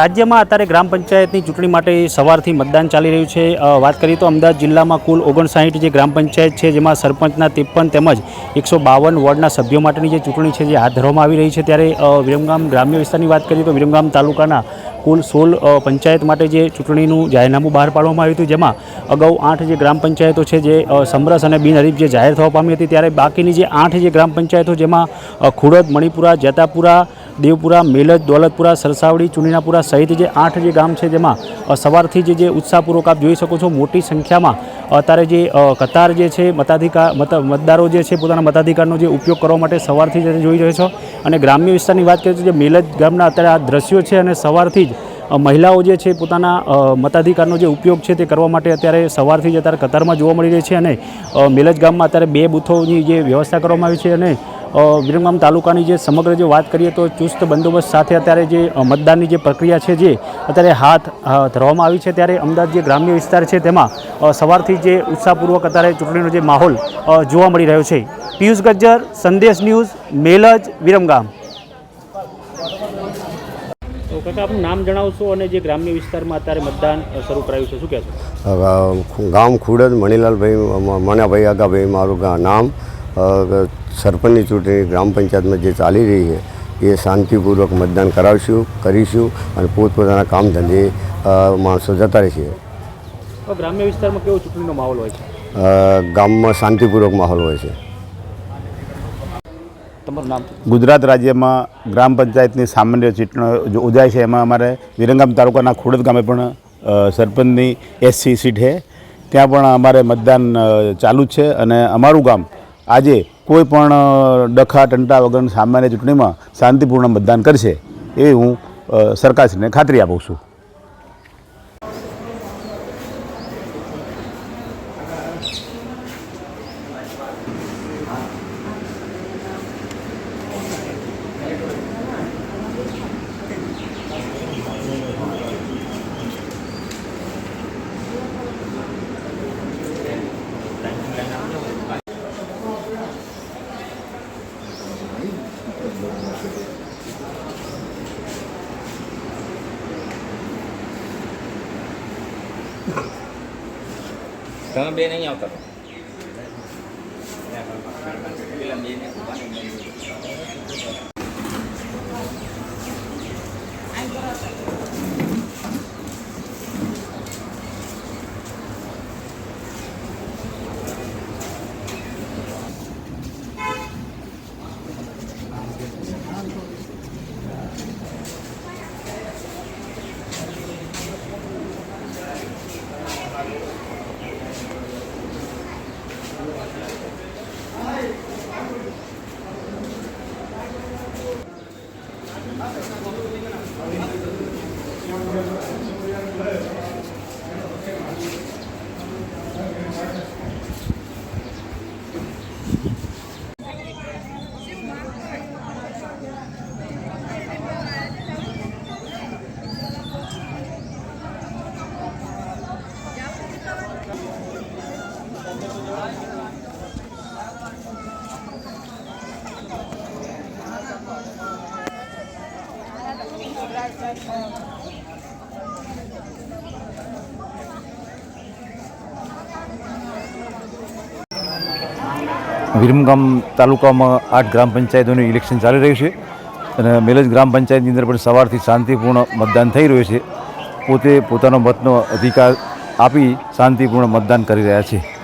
રાજ્યમાં અત્યારે ગ્રામ પંચાયતની ચૂંટણી માટે સવારથી મતદાન ચાલી રહ્યું છે. વાત કરીએ તો અમદાવાદ જિલ્લામાં કુલ ઓગણસાઠ જે ગ્રામ પંચાયત છે, જેમાં સરપંચના ત્રેપન તેમજ એકસો બાવન વોર્ડના સભ્યો માટેની જે ચૂંટણી છે, જે હાથ ધરવામાં આવી રહી છે. ત્યારે વિરમગામ ગ્રામ્ય વિસ્તારની વાત કરીએ તો વિરમગામ તાલુકાના કુલ સોળ પંચાયત માટે જે ચૂંટણીનું જાહેરનામું બહાર પાડવામાં આવ્યું હતું, જેમાં અગાઉ આઠ જે ગ્રામ પંચાયતો છે, જે સમરસ અને બિનહરીફ જે જાહેર થવા પામી હતી, ત્યારે બાકીની જે આઠ જે ગ્રામ પંચાયતો જેમાં ખુડદ, મણિપુરા, જેતાપુરા, દેવપુરા, મેલજ, દોલતપુરા, સરસાવડી ચુનીનાપુરા સહિત જે આઠ જે ગામ છે, જેમાં સવારથી જે જે ઉત્સાહપૂર્વક આપ જોઈ શકો છો, મોટી સંખ્યામાં અત્યારે જે કતાર જે છે, મતાધિકાર, મત, મતદારો જે છે, પોતાના મતાધિકારનો જે ઉપયોગ કરવા માટે સવારથી જ જોઈ રહ્યો છો. અને ગ્રામ્ય વિસ્તારની વાત કરીએ તો જે મેલજ ગામના અત્યારે આ દ્રશ્યો છે અને સવારથી જ મહિલાઓ જે છે પોતાના મતાધિકારનો જે ઉપયોગ છે તે કરવા માટે અત્યારે સવારથી જ અત્યારે કતારમાં જોવા મળી રહી છે અને મેલજ ગામમાં અત્યારે બે બૂથોની જે વ્યવસ્થા કરવામાં આવી છે અને વિરમગામ તાલુકાની જે સમગ્ર જે વાત કરીએ તો ચુસ્ત બંદોબસ્ત સાથે અત્યારે જે મતદાનની જે પ્રક્રિયા છે જે અત્યારે હાથ ધરવામાં આવી છે ત્યારે અમદાવાદ જે ગ્રામ્ય વિસ્તાર છે તેમાં સવારથી જે ઉત્સાહપૂર્વક અત્યારે ચૂંટણીનો જે માહોલ જોવા મળી રહ્યો છે. પિયુષ ગજ્જર, સંદેશ ન્યૂઝ, મેલજ, વિરમગામ. કાકા આપનું નામ જણાવશો અને જે ગ્રામ્ય વિસ્તારમાં અત્યારે મતદાન શરૂ કરાયું છે શું કહેશો? ગામ ખુડદ મણીલાલભાઈ મણાભાઈ આગાભાઈ મારું નામ. સરપંચની ચૂંટણી ગ્રામ પંચાયતમાં જે ચાલી રહી છે એ શાંતિપૂર્વક મતદાન કરાવશું કરીશું અને પોતપોતાના કામ ધંધે માણસો જતા રહેશે. ગ્રામ્ય વિસ્તારમાં કેવો ચૂંટણીનો માહોલ હોય છે? ગામમાં શાંતિપૂર્વક માહોલ હોય છે. ગુજરાત રાજ્યમાં ગ્રામ પંચાયતની સામાન્ય ચૂંટણીઓ જો ઉજાય છે, એમાં અમારે વિરંગામ તાલુકાના ખોડદ ગામે પણ સરપંચની એસસી સીટ છે. ત્યાં પણ અમારે મતદાન ચાલુ જ છે અને અમારું ગામ આજે કોઈ પણ ડખા ટંટા વગર સામાન્ય ચૂંટણીમાં શાંતિપૂર્ણ મતદાન કરશે એવી હું સરકારશ્રીને ખાતરી આપું છું. તમે બે નહીં આવતા? વિરમગામ તાલુકામાં આઠ ગ્રામ પંચાયતોનું ઇલેક્શન ચાલી રહ્યું છે અને મેલજ ગ્રામ પંચાયતની અંદર પણ સવારથી શાંતિપૂર્ણ મતદાન થઈ રહ્યું છે. પોતે પોતાનો મતનો અધિકાર આપી શાંતિપૂર્ણ મતદાન કરી રહ્યા છે.